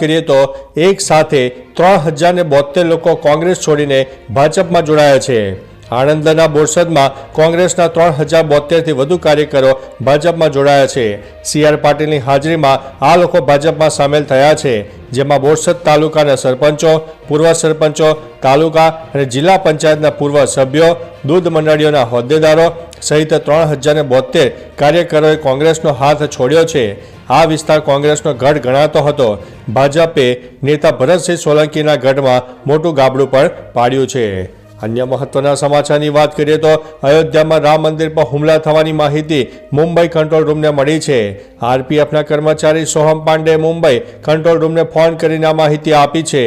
કરીએ તો એક સાથે ત્રણ હજારને બોતેર લોકો કોંગ્રેસ છોડીને ભાજપમાં જોડાયા છે. આણંદના બોરસદમાં કોંગ્રેસના ત્રણ હજાર બોતેરથી વધુ કાર્યકરો ભાજપમાં જોડાયા છે. સી આર પાટીલની હાજરીમાં આ લોકો ભાજપમાં સામેલ થયા છે, જેમાં બોરસદ તાલુકાના સરપંચો, પૂર્વ સરપંચો, તાલુકા અને જિલ્લા પંચાયતના પૂર્વ સભ્યો, દૂધ મંડળીઓના હોદ્દેદારો સહિત ત્રણ હજારને બોતેર કાર્યકરોએ કોંગ્રેસનો હાથ છોડ્યો છે. આ વિસ્તાર કોંગ્રેસનો ગઢ ગણાતો હતો. ભાજપે નેતા ભરતસિંહ સોલંકીના ગઢમાં મોટું ગાબડું પણ પાડ્યું છે. અન્ય મહત્વના સમાચારની વાત કરીએ તો અયોધ્યામાં રામ મંદિર પર હુમલા થવાની માહિતી મુંબઈ કંટ્રોલ રૂમને મળી છે. આરપીએફના કર્મચારી સોહમ પાંડે મુંબઈ કંટ્રોલ રૂમને ફોન કરીને આ માહિતી આપી છે.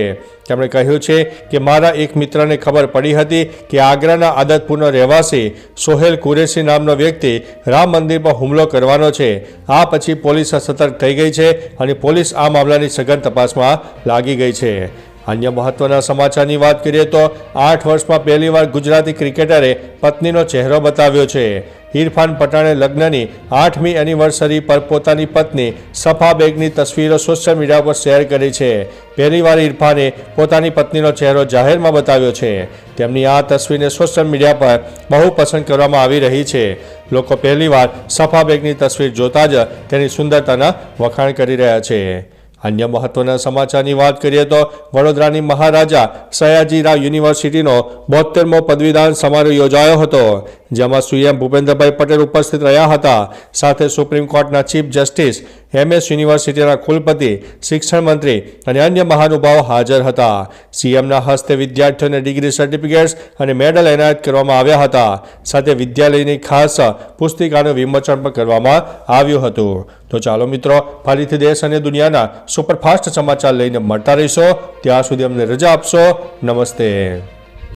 તેમણે કહ્યું છે કે મારા એક મિત્રને ખબર પડી હતી કે આગ્રાના આદતપુરનો રહેવાસી સોહેલ કુરેશી નામનો વ્યક્તિ રામ મંદિર પર હુમલો કરવાનો છે. આ પછી પોલીસ સતર્ક થઈ ગઈ છે અને પોલીસ આ મામલાની સઘન તપાસમાં લાગી ગઈ છે. અન્ય મહત્વના સમાચારની વાત કરીએ તો આઠ વર્ષમાં પહેલીવાર ગુજરાતી ક્રિકેટરે પત્નીનો ચહેરો બતાવ્યો છે. ઇરફાન પઠાણે લગ્નની આઠમી એનિવર્સરી પર પોતાની પત્ની સફા બેગની તસવીરો સોશિયલ મીડિયા પર શેર કરી છે. પહેલીવાર ઇરફાને પોતાની પત્નીનો ચહેરો જાહેરમાં બતાવ્યો છે. તેમની આ તસવીરને સોશિયલ મીડિયા પર બહુ પસંદ કરવામાં આવી રહી છે. લોકો પહેલીવાર સફા બેગની તસવીર જોતા જ તેની સુંદરતાના વખાણ કરી રહ્યા છે. અન્ય મહત્વના સમાચારની વાત કરીએ તો વડોદરાની મહારાજા સયાજીરાવ યુનિવર્સિટીનો બોતેરમો પદવીદાન સમારોહ યોજાયો હતો. જેમાં સીએમ ભૂપેન્દ્રભાઈ પટેલ ઉપસ્થિત રહ્યા હતા. સાથે સુપ્રીમ કોર્ટના ચીફ જસ્ટિસ એમએસ યુનિવર્સિટીના કુલપતિ, શિક્ષણ મંત્રી અને અન્ય મહાનુભાવો હાજર હતા. સીએમના હસ્તે વિદ્યાર્થીઓને ડિગ્રી સર્ટિફિકેટ્સ અને મેડલ એનાયત કરવામાં આવ્યા હતા. સાથે વિદ્યાલયની ખાસ પુસ્તિકાનું વિમોચન પણ કરવામાં આવ્યું હતું. તો ચાલો મિત્રો, ફરીથી દેશ અને દુનિયાના સુપરફાસ્ટ સમાચાર લઈને મળતા રહીશો. ત્યાં સુધી અમને રજા આપશો. નમસ્તે.